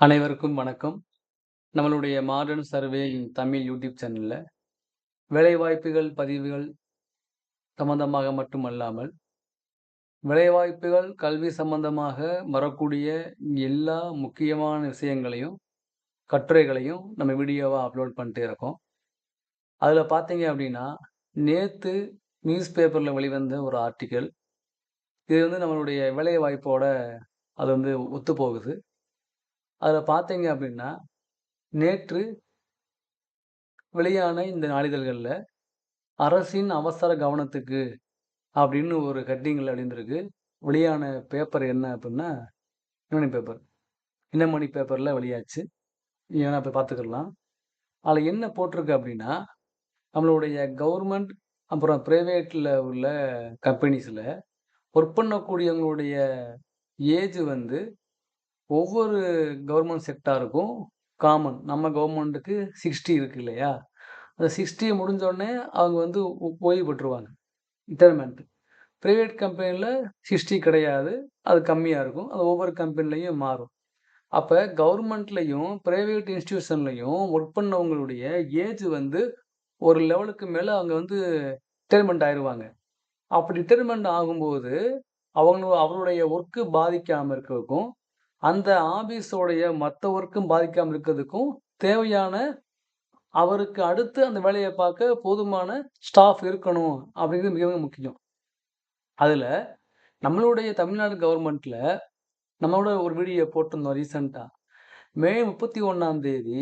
அனைவருக்கும் வணக்கம். நம்மளுடைய modern survey in Tamil YouTube சேனலில் வேலைவாய்ப்புகள் பதிவுகள் சம்மந்தமாக மட்டுமல்லாமல், வேலைவாய்ப்புகள், கல்வி சம்மந்தமாக வரக்கூடிய எல்லா முக்கியமான விஷயங்களையும், கட்டுரைகளையும் நம்ம வீடியோவாக அப்லோட் பண்ணிட்டு இருக்கோம். அதில் பார்த்தீங்க அப்படின்னா, நேற்று நியூஸ் பேப்பரில் வெளிவந்த ஒரு ஆர்டிக்கல் இது வந்து நம்மளுடைய வேலைவாய்ப்போட அது வந்து ஒத்துப்போகுது. அதில் பார்த்தீங்க அப்படின்னா, நேற்று வெளியான இந்த நாளிதழ்களில் "அரசின் அவசர கவனத்துக்கு" அப்படின்னு ஒரு ஹெட்டிங்கில் அடைந்திருக்கு வெளியான பேப்பர் என்ன அப்படின்னா, "தினமணி" பேப்பர். இன்னமணி பேப்பரில் வெளியாச்சு. ஏன்னா போய் பார்த்துக்கலாம் அதில் என்ன போட்டிருக்கு அப்படின்னா, நம்மளுடைய கவர்மெண்ட், அப்புறம் ப்ரைவேட்டில் உள்ள கம்பெனிஸில் ஒர்க் பண்ணக்கூடியவங்களுடைய ஏஜ் வந்து ஒவ்வொரு கவர்மெண்ட் செக்டாருக்கும் காமன். நம்ம கவர்மெண்ட்டுக்கு சிக்ஸ்டி இருக்குது இல்லையா? அந்த சிக்ஸ்டி முடிஞ்சோடனே அவங்க வந்து ஓய்வு பெற்றுருவாங்க. ரிட்டயர்மென்ட். பிரைவேட் கம்பெனில 60 கிடையாது. அது கம்மியாக இருக்கும். அது ஒவ்வொரு கம்பெனிலையும் மாறும். அப்போ கவர்மெண்ட்லேயும் ப்ரைவேட் இன்ஸ்டியூஷன்லையும் ஒர்க் பண்ணவங்களுடைய ஏஜ் வந்து ஒரு லெவலுக்கு மேலே அவங்க வந்து ரிட்டயர்மென்ட் ஆயிடுவாங்க அப்படி ரிட்டயர்மென்ட் ஆகும்போது, அவங்க அவருடைய ஒர்க்கு பாதிக்காமல் இருக்கிறதுக்கும் அந்த ஆபீஸோடைய மத்த ஒர்க்கும் இருக்கிறதுக்கும் தேவையான அவருக்கு அடுத்து அந்த வேலையை பார்க்க போதுமான ஸ்டாஃப் இருக்கணும் அப்படிங்கிறது மிக மிக முக்கியம். அதில் நம்மளுடைய தமிழ்நாடு கவர்மெண்ட்டில் நம்மளோட ஒரு வீடியோ போட்டிருந்தோம் ரீசென்ட்டா. மே 31ஆம் தேதி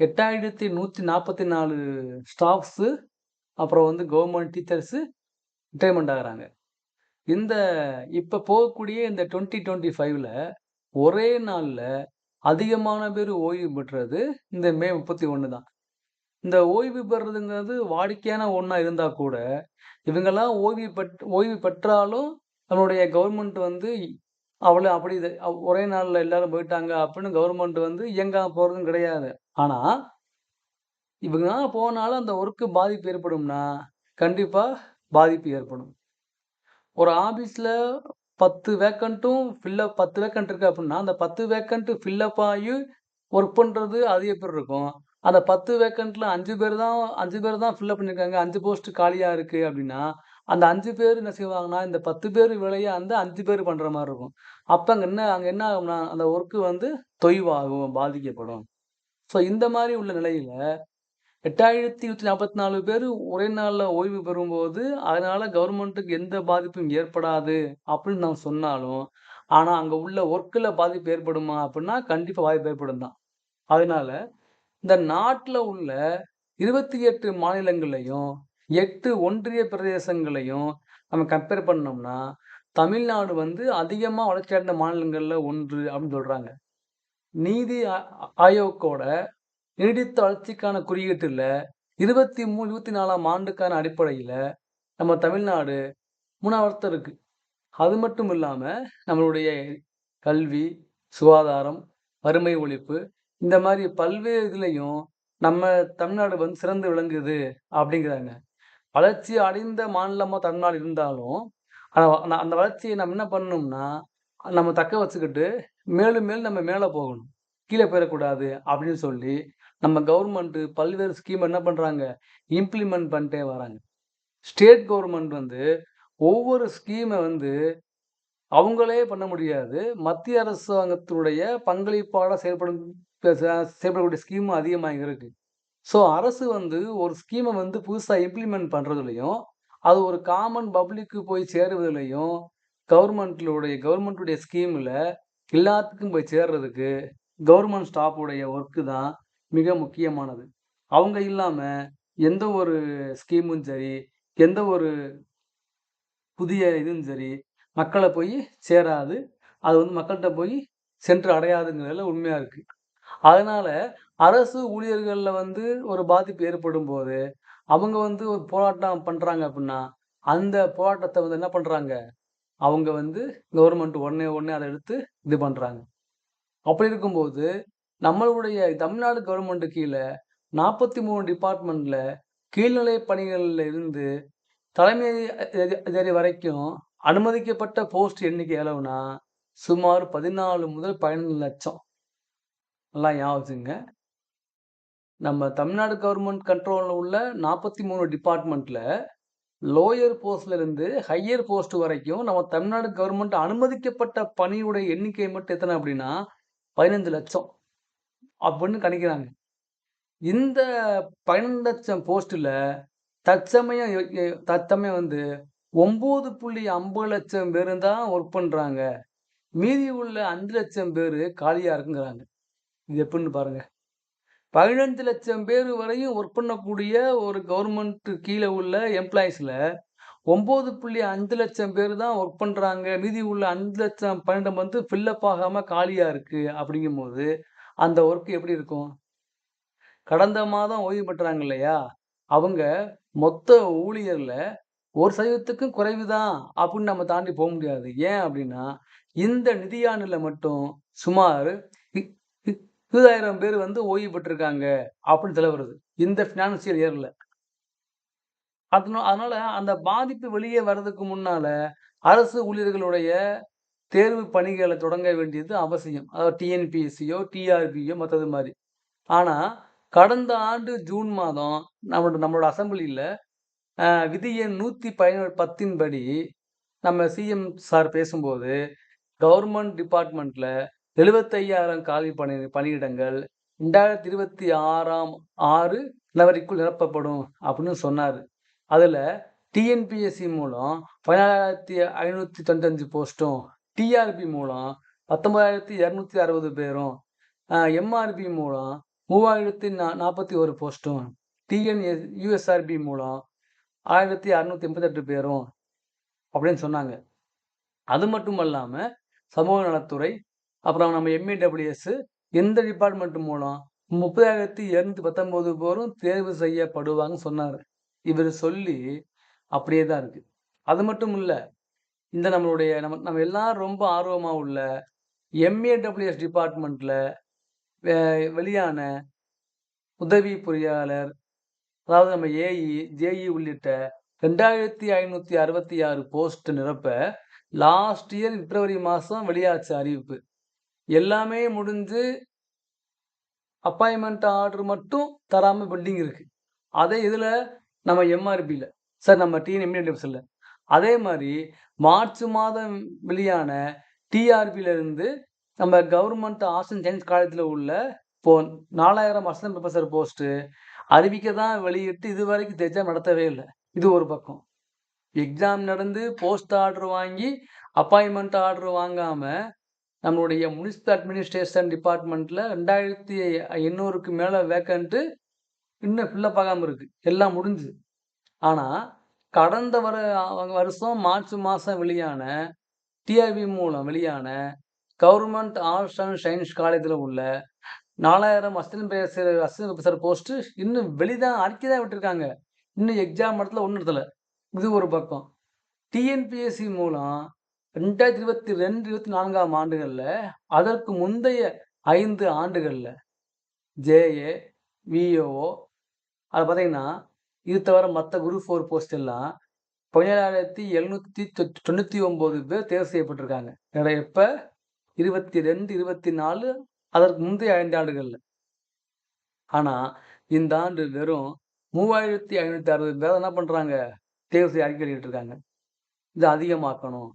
எட்டாயிரத்தி நூற்றி நாற்பத்தி நாலு ஸ்டாஃப்ஸு அப்புறம் வந்து கவர்மெண்ட் டீச்சர்ஸு ரிட்டைர்மெண்ட் ஆகுறாங்க. இந்த இப்போ போகக்கூடிய இந்த 2025ல ஒரே நாளில் அதிகமான பேர் ஓய்வு பெற்றது இந்த மே 31 தான். இந்த ஓய்வு பெறுறதுங்கிறது வாடிக்கையான ஒன்றா இருந்தால் கூட, இவங்கெல்லாம் ஓய்வு பெற் ஓய்வு பெற்றாலும் நம்மளுடைய கவர்மெண்ட் வந்து அவ்வளோ அப்படி இது ஒரே நாளில் எல்லாரும் போயிட்டாங்க அப்படின்னு கவர்மெண்ட் வந்து இயங்காமல் போகிறதும் கிடையாது. ஆனால் இவங்க போனாலும் அந்த ஒர்க்கு பாதிப்பு ஏற்படும்னா, கண்டிப்பாக பாதிப்பு ஏற்படும். ஒரு ஆஃபீஸில் 10 வேக்கன்ட்டும் ஃபில் அப் 10 வேக்கன்ட் இருக்கு அப்படின்னா, அந்த பத்து வேக்கண்ட்டு ஃபில்லப் ஆகி ஒர்க் பண்ணுறது அதிக பேர் இருக்கும். அந்த பத்து வேக்கண்ட்டில் அஞ்சு பேர் தான் அஞ்சு பேர் தான் ஃபில் அப் பண்ணியிருக்காங்க. அஞ்சு போஸ்ட் காலியாக இருக்குது அப்படின்னா, அந்த அஞ்சு பேர் என்ன செய்வாங்கன்னா, இந்த 10 பேர் வேலைய அந்த அஞ்சு பேர் பண்ணுற மாதிரி இருக்கும். அப்போ அங்கே என்ன அங்கே என்ன ஆகும்னா, அந்த ஒர்க்கு வந்து தொய்வாகும், பாதிக்கப்படும். ஸோ இந்த மாதிரி உள்ள நிலையில் 8144 பேரு ஒரே நாளில் ஓய்வு பெறும்போது, அதனால் கவர்மெண்ட்டுக்கு எந்த பாதிப்பும் ஏற்படாது அப்படின்னு நான் சொன்னாலும், ஆனால் அங்கே உள்ள ஒர்க்கில் பாதிப்பு ஏற்படுமா அப்படின்னா, கண்டிப்பாக பாதிப்பு ஏற்படும் தான். அதனால இந்த நாட்டில் உள்ள 28 மாநிலங்களையும், எட்டு ஒன்றிய பிரதேசங்களையும் நம்ம கம்பேர் பண்ணோம்னா, தமிழ்நாடு வந்து அதிகமாக வளர்ச்சி அடைந்த மாநிலங்களில் ஒன்று அப்படின்னு சொல்கிறாங்க நீதி ஆயோக்கோட நீடித்த வளர்ச்சிக்கான குறியீட்டில் இருபத்தி மூணு இருபத்தி நாலாம் ஆண்டுக்கான அடிப்படையில் நம்ம தமிழ்நாடு 3வது இருக்குது இருக்கு. அது மட்டும் இல்லாமல் நம்மளுடைய கல்வி, சுகாதாரம், வறுமை ஒழிப்பு இந்த மாதிரி பல்வேறு இதுலேயும் நம்ம தமிழ்நாடு வந்து சிறந்து விளங்குது அப்படிங்கிறாங்க. வளர்ச்சி அடைந்த மாநிலமாக தமிழ்நாடு இருந்தாலும், அந்த வளர்ச்சியை நம்ம என்ன பண்ணணும்னா, நம்ம தக்க வச்சுக்கிட்டு மேலும் மேலும் நம்ம மேலே போகணும். கீழே போயிடக்கூடாது அப்படின்னு சொல்லி, நம்ம கவர்மெண்ட் பல்வேறு ஸ்கீம் என்ன பண்ணுறாங்க இம்ப்ளிமெண்ட் பண்ணிட்டே வராங்க. ஸ்டேட் கவர்மெண்ட் வந்து ஒவ்வொரு ஸ்கீமை வந்து அவங்களே பண்ண முடியாது. மத்திய அரசாங்கத்தினுடைய பங்களிப்பால செயல்படும் செயல்படக்கூடிய ஸ்கீம் அதிகமாக இருக்கு. ஸோ அரசு வந்து ஒரு ஸ்கீமை வந்து புதுசாக இம்ப்ளிமெண்ட் பண்ணுறதுலையும் அது ஒரு காமன் பப்ளிக்கு போய் சேருவதிலையும் கவர்மெண்ட்லுடைய கவர்மெண்ட்டுடைய ஸ்கீமில் எல்லாத்துக்கும் போய் சேர்றதுக்கு கவர்மெண்ட் ஸ்டாஃபுடைய ஒர்க்கு தான் மிக முக்கியமானது. அவங்க இல்லாம எந்த ஒரு ஸ்கீமும் சரி, எந்த ஒரு புதிய இதுவும் சரி, மக்களை போய் சேராது. அது வந்து மக்கள்ட்ட போய் சென்று அடையாதுங்கிறதுல உண்மையா இருக்கு. அதனால அரசு ஊழியர்கள்ல வந்து ஒரு பாதிப்பு ஏற்படும் போது அவங்க வந்து ஒரு போராட்டம் பண்றாங்க அப்படின்னா, அந்த போராட்டத்தை வந்து என்ன பண்றாங்க, அவங்க வந்து கவர்மெண்ட் உடனே உடனே அத எடுத்து இது பண்றாங்க. அப்படி இருக்கும்போது, நம்மளுடைய தமிழ்நாடு கவர்மெண்ட் கீழ 43 டிபார்ட்மெண்ட்ல கீழ்நிலை பணிகள்ல இருந்து தலைமை அதிகாரி வரைக்கும் அனுமதிக்கப்பட்ட போஸ்ட் எண்ணிக்கை எவ்வளவுனா, சுமார் 14 முதல் 15 லட்சம். நல்லா ஞாபகம் நம்ம தமிழ்நாடு கவர்மெண்ட் கண்ட்ரோலில் உள்ள 43 டிபார்ட்மெண்ட்ல, லோயர் போஸ்ட்லேருந்து ஹையர் போஸ்ட் வரைக்கும் நம்ம தமிழ்நாடு கவர்மெண்ட் அனுமதிக்கப்பட்ட பணியுடைய எண்ணிக்கை மட்டும் எத்தனை அப்படின்னா பதினஞ்சு லட்சம் அப்படின்னு கணிக்கிறாங்க. இந்த பன்னெண்டு லட்சம் போஸ்ட்டில் தற்சமயம் தற்சமயம் வந்து ஒம்பது புள்ளி ஐம்பது லட்சம் பேர் தான் ஒர்க் பண்ணுறாங்க மீதி உள்ள அஞ்சு லட்சம் பேர் காலியாக இருக்குங்கிறாங்க. இது எப்டின்னு பாருங்க. 15,00,000 பேரு வரையும் ஒர்க் பண்ணக்கூடிய ஒரு கவர்மெண்ட்டு கீழே உள்ள எம்ப்ளாயீஸில் ஒம்பது புள்ளி அஞ்சு லட்சம் பேர் தான் ஒர்க் பண்ணுறாங்க மீதி உள்ள அஞ்சு லட்சம் பன்னெண்டு வந்து ஃபில்லப் ஆகாமல் காலியாக இருக்குது அப்படிங்கும்போது அந்த ஒர்க் எப்படி இருக்கும்? கடந்த மாதம் ஓய்வு பெற்றாங்க இல்லையா? அவங்க மொத்த ஊழியரில் ஒரு சதவீதத்துக்கும் குறைவு தான் அப்படின்னு நம்ம தாண்டி போக முடியாது. ஏன் அப்படின்னா இந்த நிதியாண்டில் மட்டும் சுமார் இ இ 20,000 பேர் வந்து ஓய்வு பெற்றிருக்காங்க அப்படின்னு சொல்ல வருது. இந்த ஃபினான்சியல் இயர்ல. அதனா அதனால அந்த பாதிப்பு வெளியே வர்றதுக்கு முன்னால, அரசு ஊழியர்களுடைய தேர்வு பணிகளை தொடங்க வேண்டியது அவசியம். அதாவது டிஎன்பிஎஸ்சியோ, டிஆர்பியோ மற்றது மாதிரி ஆனால் கடந்த ஆண்டு ஜூன் மாதம் நம்மளோட நம்மளோட அசம்பிளியில் விதியின் விதி எண் 110 படி நம்ம சிஎம் சார் பேசும்போது, கவர்மெண்ட் டிபார்ட்மெண்ட்டில் எழுபத்தையாயிரம் காலி பணி பணியிடங்கள் ரெண்டாயிரத்தி இருபத்தி ஆறாம் ஆறு நிலவரிக்குள் நிரப்பப்படும் அப்படின்னு சொன்னார் அதில் டிஎன்பிஎஸ்சி மூலம் 17,595 போஸ்ட்டும், டிஆர்பி மூலம் பத்தொன்பதாயிரத்தி இரநூத்தி அறுபது பேரும் எம்ஆர்பி மூலம் மூவாயிரத்தி நா நாற்பத்தி ஒரு போஸ்ட்டும் டிஎன்எஸ் யூஎஸ்ஆர்பி மூலம் ஆயிரத்தி அறுநூத்தி எண்பத்தெட்டு பேரும் அப்படின்னு சொன்னாங்க. அது மட்டும் இல்லாமல் சமூக நலத்துறை அப்புறம் நம்ம எம்ஏடபிள்யூஎஸ் எந்த டிபார்ட்மெண்ட் மூலம் முப்பதாயிரத்தி இரநூத்தி பத்தொம்போது பேரும் தேர்வு செய்யப்படுவாங்கன்னு சொன்னார். இவர் சொல்லி அப்படியே தான் இருக்குது அது மட்டும் இல்லை இந்த நம்மளுடைய நம்ம நம்ம எல்லாரும் ரொம்ப ஆர்வமா உள்ள எம்ஏடபிள்யூஎஸ் டிபார்ட்மெண்ட்ல வெ வெளியான உதவி பொறியாளர், அதாவது நம்ம ஏஇ, ஜேஇ உள்ளிட்ட 2,566 போஸ்ட் நிரப்ப லாஸ்ட் இயர் பிப்ரவரி மாசம் வெளியாச்சு அறிவிப்பு. எல்லாமே முடிஞ்சு அப்பாயின்மெண்ட் ஆர்டர் மட்டும் தராம பெண்டிங் இருக்கு. அதே இதுல நம்ம எம்ஆர்பில சார் நம்ம டிஎன் எம்இடபிள்யூஎஸ்ல. அதே மாதிரி மார்ச் மாதம் வெளியான டிஆர்பியிலிருந்து நம்ம கவர்மெண்ட் ஆர்ட்ஸ் அண்ட் சயின்ஸ் காலேஜில் உள்ள இப்போ 4,000 அசிஸ்டன்ட் ப்ரொஃபஸர் போஸ்ட்டு அறிவிக்க தான் வெளியிட்டு இது வரைக்கும் எக்ஸாம் நடத்தவே இல்லை இது ஒரு பக்கம். எக்ஸாம் நடந்து போஸ்ட் ஆர்டர் வாங்கி, அப்பாயின்மெண்ட் ஆர்டர் வாங்காமல் நம்மளுடைய முனிசிபல் அட்மினிஸ்ட்ரேஷன் டிபார்ட்மெண்ட்டில் ரெண்டாயிரத்தி எண்ணூறுக்கு மேலே வேக்கன்ட்டு இன்னும் ஃபில்லப் ஆகாமல் இருக்குது இருக்கு. எல்லாம் முடிஞ்சு. ஆனால் கடந்த வர வருஷம் மார்ச் மாதம் வெளியான டிஆர்பி மூலம் வெளியான கவர்மெண்ட் ஆர்ட்ஸ் அண்ட் சயின்ஸ் காலேஜில் உள்ள 4,000 assistant professor assistant professor post இன்னும் வெளி தான் அறிக்கை தான் விட்டுருக்காங்க. இன்னும் எக்ஸாம் இடத்துல ஒன்றும் இடத்துல இது ஒரு பக்கம். டிஎன்பிஎஸ்சி மூலம் ரெண்டாயிரத்தி இருபத்தி ரெண்டு இருபத்தி நான்காம் ஆண்டுகளில் அதற்கு முந்தைய ஐந்து ஆண்டுகளில் ஜேஏ, விஓஓ அது பார்த்தீங்கன்னா, இது தவிர மற்ற குரூப் ஃபோர் போஸ்ட் எல்லாம் 17,799 பேர் தேர்வு செய்யப்பட்டிருக்காங்க. இருபத்தி எப்ப 22, 24 அதற்கு முந்தைய ஐந்து ஆண்டுகள்ல. ஆனா, இந்த ஆண்டு வெறும் 3,560 பேர் என்ன பண்றாங்க? தேர்வு செய்ய அறிக்கை இருக்காங்க இது அதிகமாக்கணும்.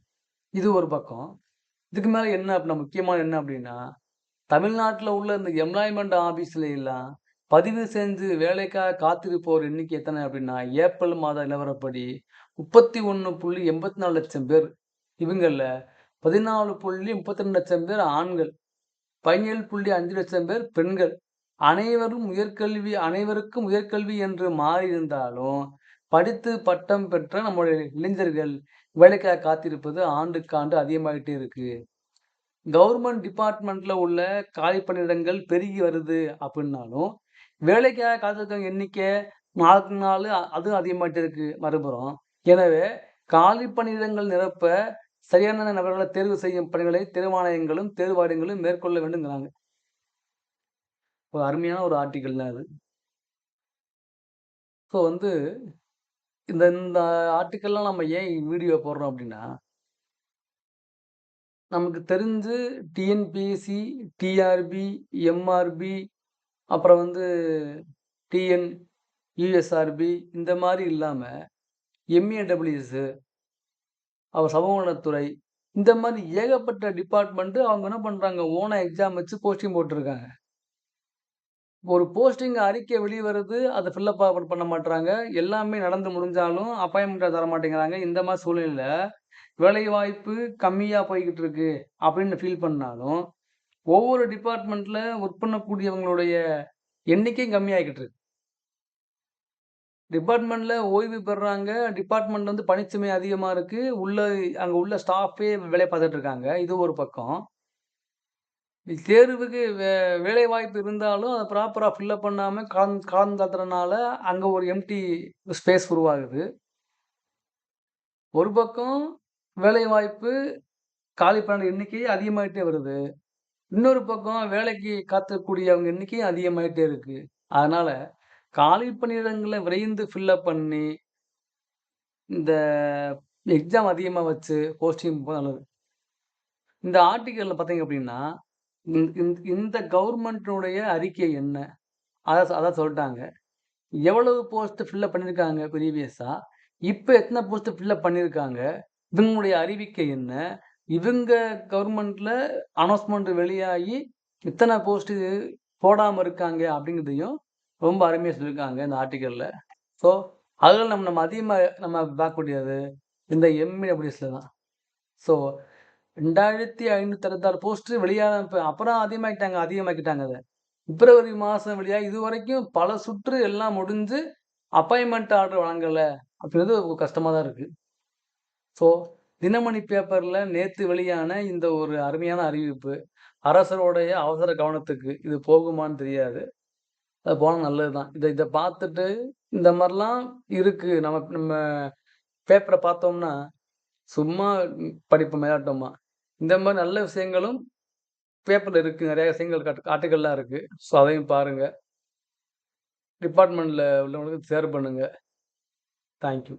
இது ஒரு பக்கம். இதுக்கு மேல என்ன அப்படின்னா முக்கியமான என்ன அப்படின்னா தமிழ்நாட்டில் உள்ள இந்த எம்ப்ளாய்மெண்ட் ஆஃபீஸ்ல எல்லாம் பதிவு செஞ்சு வேலைக்காக காத்திருப்போர் எண்ணிக்கை எத்தனை அப்படின்னா ஏப்ரல் மாத நிலவரப்படி 31.84 லட்சம் பேர். இவங்களில் பதினாலு புள்ளி முப்பத்தி ரெண்டு லட்சம் பேர் ஆண்கள். 17.5 லட்சம் பேர் பெண்கள். அனைவரும் உயர்கல்வி அனைவருக்கும் உயர்கல்வி என்று மாறியிருந்தாலும், படித்து பட்டம் பெற்ற நம்முடைய இளைஞர்கள் வேலைக்காக காத்திருப்பது ஆண்டுக்காண்டு அதிகமாகிட்டே இருக்கு. கவர்மெண்ட் டிபார்ட்மெண்ட்ல உள்ள காலி பணியிடங்கள் பெருகி வருது அப்படின்னாலும் வேலைக்காக காத்திருக்கவங்க எண்ணிக்கை நாளுக்கு நாள் அதுவும் அதிகமாகிட்டு இருக்கு மறுபுறம். எனவே, காலி பணியிடங்கள் நிரப்ப சரியான நபர்களை தேர்வு செய்யும் பணிகளை தேர்வாணையங்களும், தேர்வு மேற்கொள்ள வேண்டுங்கிறாங்க ஒரு அருமையான ஒரு ஆர்டிக்கல் தான் அது ஸோ வந்து இந்த இந்த ஆர்டிக்கல்லாம் நம்ம ஏன் வீடியோ போடுறோம் அப்படின்னா நமக்கு தெரிஞ்சு டிஎன்பிஎஸ்சி, டிஆர்பி, எம்ஆர்பி அப்புறம் வந்து டிஎன், யுஎஸ்ஆர்பி இந்த மாதிரி இல்லாமல் எம்ஏடபிள்யூஎஸ் அவர் சமூகநலத்துறை இந்த மாதிரி ஏகப்பட்ட டிபார்ட்மெண்ட்டு அவங்க என்ன பண்ணுறாங்க ஓனாக எக்ஸாம் வச்சு போஸ்டிங் போட்டுருக்காங்க. ஒரு போஸ்டிங் அறிக்கை வெளியே வருது. அதை ஃபில்லப் பண்ண மாட்டுறாங்க எல்லாமே நடந்து முடிஞ்சாலும் அப்பாயின்மெண்ட்டாக தர மாட்டேங்கிறாங்க. இந்த மாதிரி சூழ்நிலையில் வேலைவாய்ப்பு கம்மியாக போய்கிட்டு இருக்கு அப்படின்னு ஃபீல் பண்ணாலும், ஒவ்வொரு டிபார்ட்மெண்ட்ல ஒர்க் பண்ணக்கூடியவங்களுடைய எண்ணிக்கையும் கம்மியாகிக்கிட்டு இருக்கு. டிபார்ட்மெண்ட்ல ஓய்வு பெறுறாங்க. டிபார்ட்மெண்ட் வந்து பணிச்சுமை அதிகமாக இருக்கு. உள்ள அங்கே உள்ள ஸ்டாஃப்பே வேலை பார்த்துட்டு இருக்காங்க. இது ஒரு பக்கம். தேர்வுக்கு வே வேலைவாய்ப்பு இருந்தாலும் அதை ப்ராப்பராக ஃபில்லப் பண்ணாமல் பண்ணாம கலந்தாத்துறதுனால அங்கே ஒரு எம்டி ஸ்பேஸ் உருவாகுது. ஒரு பக்கம் வேலைவாய்ப்பு காலி பண்ணுற எண்ணிக்கை அதிகமாகிட்டே வருது. இன்னொரு பக்கம் வேலைக்கு காத்துக்கூடியவங்க எண்ணிக்கையும் அதிகமாயிட்டே இருக்கு. அதனால காலி பணியிடங்களை விரைந்து ஃபில்லப் பண்ணி இந்த எக்ஸாம் அதிகமாக வச்சு போஸ்டிங் நல்லது. இந்த ஆர்டிக்கலில் பார்த்தீங்க அப்படின்னா, இந்த கவர்மெண்ட்டினுடைய அறிக்கை என்ன? அதை அதான் சொல்லிட்டாங்க எவ்வளவு போஸ்ட் ஃபில்லப் பண்ணியிருக்காங்க ப்ரீவியஸாக இப்போ எத்தனை போஸ்ட் ஃபில்லப் பண்ணியிருக்காங்க? இவங்களுடைய அறிவிக்கை என்ன? இவங்க கவர்மெண்ட்ல அனௌன்ஸ்மெண்ட் வெளியாகி இத்தனை போஸ்ட் போடாமல் இருக்காங்க அப்படிங்கிறதையும் ரொம்ப அருமையாக சொல்லியிருக்காங்க இந்த ஆர்டிக்கலில் ஸோ, அதில் நம்ம நம்ம அதிகமாக நம்ம பார்க்கக்கூடியது இந்த எம்இடபிள்யூஸில் தான். ஸோ 2566 போஸ்ட் வெளியான இப்போ அப்புறம் அதிகமாக்கிட்டாங்க அதிகமாக்கிட்டாங்க அதை. பிப்ரவரி மாசம் வெளியாகி இதுவரைக்கும் பல சுற்று எல்லாம் முடிஞ்சு அப்பாயின்மெண்ட் ஆர்டர் வழங்கலை அப்படிங்கிறது கஷ்டமாக தான் இருக்குது ஸோ, தினமணி பேப்பர்ல நேத்து வெளியான இந்த ஒரு அருமையான அறிவிப்பு, அரசருடைய அவசர கவனத்துக்கு இது போகுமான்னு தெரியாது. அது போனால் நல்லது தான். இதை இதை பார்த்துட்டு இந்த மாதிரிலாம் இருக்கு. நம்ம நம்ம பேப்பரை பார்த்தோம்னா, சும்மா படிப்பு மேலாட்டோமா இந்த மாதிரி நல்ல விஷயங்களும் பேப்பரில் இருக்குது நிறைய விஷயங்கள் காட்டு ஆர்டிக்கல்லாம் இருக்குது ஸோ, அதையும் பாருங்கள் டிபார்ட்மெண்ட்டில் உள்ளவங்களுக்கு ஷேர் பண்ணுங்கள் தேங்க் யூ.